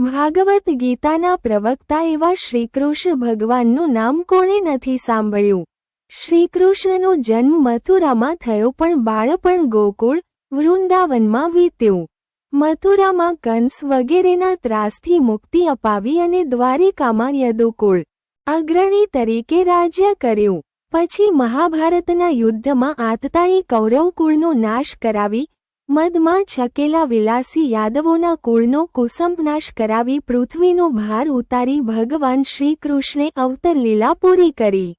ભાગવત ગીતાના પ્રવક્તા એવા શ્રીકૃષ્ણ ભગવાનનું નામ કોણે નથી સાંભળ્યું? શ્રીકૃષ્ણનો જન્મ મથુરામાં થયો પણ બાળપણ ગોકુળ, વૃંદાવનમાં વીત્યું. મથુરામાં કંસ વગેરેના ત્રાસથી મુક્તિ અપાવી અને દ્વારિકામાં યદુકુળ, અગ્રણી તરીકે રાજ્ય કર્યું. પછી મહાભારતના યુદ્ધમાં આતતાએ કૌરવ કુળનો નાશ કરાવી મદમાં છકેલા વિલાસી યાદવોના કુળનો કુસંપનાશ કરાવી પૃથ્વીનો ભાર ઉતારી ભગવાન શ્રીકૃષ્ણે અવતર લીલા પૂરી કરી.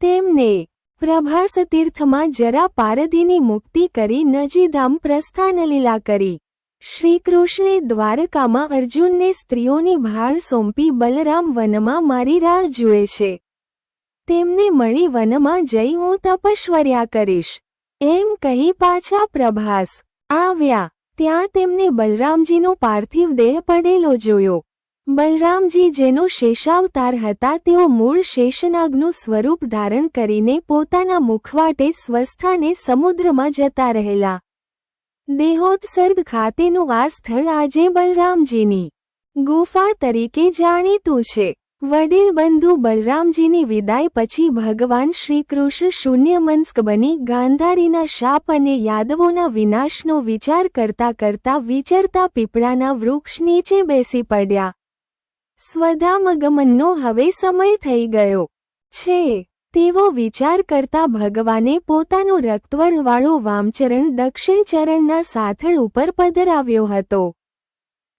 તેમને પ્રભાસ તીર્થમાં જરા પારદીની મુક્તિ કરી નજીધામ પ્રસ્થાન લીલા કરી. શ્રીકૃષ્ણે દ્વારકામાં અર્જુનને સ્ત્રીઓની ભાળ સોંપી બલરામ વનમાં મારી રાહ જુએ છે. તેમને મળી વનમાં જઈ હું તપશ્વર્યા કરીશ. એમ કહી પાછા પ્રભાસ આવ્યા. ત્યાં તેમને બલરામજીનો પાર્થિવ દેહ પડેલો જોયો. બલરામજી જેનો શેષાવતાર હતા તેઓ મૂળ શેષનાગનું સ્વરૂપ ધારણ કરીને પોતાના મુખવાટે સ્વસ્થાને સમુદ્રમાં જતા રહેલા. દેહોત્સર્ગ ખાતેનું આ સ્થળ આજે બલરામજીની ગુફા તરીકે જાણીતું છે. વડીલ બંધુ બલરામજીની વિદાય પછી ભગવાન શ્રીકૃષ્ણ શૂન્યમંસ્ક બની ગાંધારીના શાપ અને યાદવોના વિનાશનો વિચાર કરતા કરતા વિચરતા પીપળાના વૃક્ષ નીચે બેસી પડ્યા. સ્વધામગમનનો હવે સમય થઈ ગયો. છે. તેવો વિચાર કરતા ભગવાને પોતાનો રક્તવરવાળો વામચરણ દક્ષિણ ચરણના સાથળ ઉપર પધરાવ્યો હતો.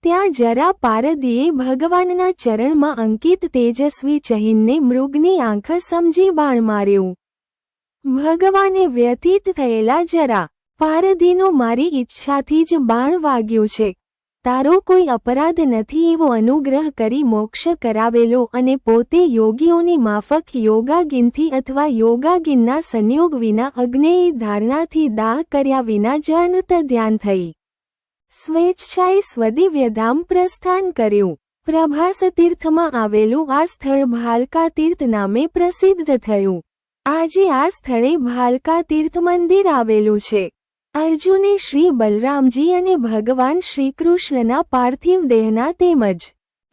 ત્યાં જરા પારદીએ ભગવાનના ચરણમાં અંકિત તેજસ્વી ચહિનને મૃગની આંખ સમજી બાણ માર્યું. ભગવાને વ્યથિત થયેલા જરા, પારધીનો મારી ઈચ્છાથી જ બાણ વાગ્યું છે. તારો કોઈ અપરાધ નથી એવો અનુગ્રહ કરી મોક્ષ કરાવેલો અને પોતે યોગીઓની માફક યોગાગિનથી અથવા યોગાગિનના સંયોગ વિના અગ્નેય ધારણાથી દાહ કર્યા વિના જ ધ્યાન થઈ. સ્વેચ્છાએ સ્વદિવ્યધામ પ્રસ્થાન કર્યું. પ્રભાસ તીર્થમાં આવેલું આ સ્થળ ભાલકા તીર્થ નામે પ્રસિદ્ધ થયું. આજે આ સ્થળે ભાલકા તીર્થ મંદિર આવેલું છે. અર્જુને શ્રી બલરામજી અને ભગવાન શ્રીકૃષ્ણના પાર્થિવ દેહના તેમજ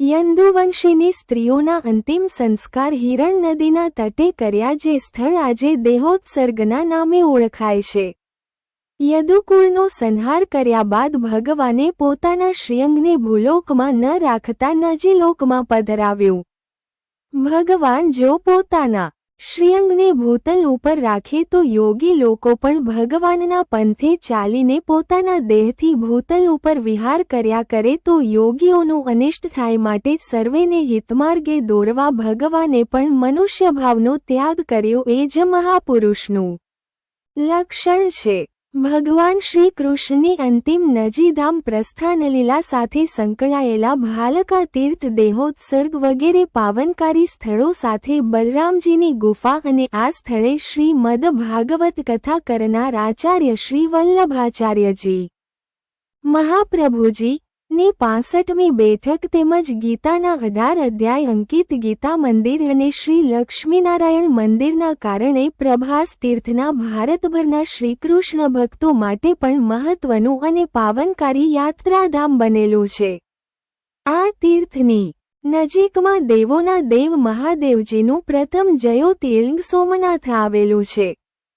યંદુવંશીની સ્ત્રીઓના અંતિમ સંસ્કાર હિરણ નદીના તટે કર્યા જે સ્થળ આજે દેહોત્સર્ગના નામે ઓળખાય છે. યદુકુળનો સંહાર કર્યા બાદ ભગવાને પોતાના શ્રીઅંગને ભૂલોકમાં ન રાખતા નજીલોકમાં પધરાવ્યું. ભગવાન જો પોતાના શ્રીઅંગને ભૂતલ ઉપર રાખે તો યોગી લોકો પણ ભગવાનના પંથે ચાલીને પોતાના દેહથી ભૂતલ ઉપર વિહાર કર્યા કરે તો યોગીઓનું અનિષ્ટ થાય માટે સર્વેને હિતમાર્ગે દોરવા ભગવાને પણ મનુષ્યભાવનો ત્યાગ કર્યો એ જ મહાપુરુષનું લક્ષણ છે. ભગવાન શ્રી કૃષ્ણની અંતિમ નજીધામ પ્રસ્થાનલીલા સાથે સંકળાયેલા ભાલકા તીર્થ દેહોત્સર્ગ વગેરે પાવનકારી સ્થળો સાથે બલરામજીની ગુફા અને આ સ્થળે શ્રી મદ ભાગવત કથા કરનાર આચાર્ય શ્રી વલ્લભાચાર્યજી. મહાપ્રભુજી ની પાસઠમી બેઠક તેમજ ગીતાના અઢાર અધ્યાય અંકિત ગીતા મંદિર અને શ્રી લક્ષ્મીનારાયણ મંદિરના કારણે પ્રભાસ તીર્થના ભારતભરના શ્રીકૃષ્ણ ભક્તો માટે પણ મહત્વનું અને પાવનકારી યાત્રાધામ બનેલું છે. આ તીર્થની નજીકમાં દેવોના દેવ મહાદેવજીનું પ્રથમ જયોતિર્લિંગ સોમનાથ આવેલું છે.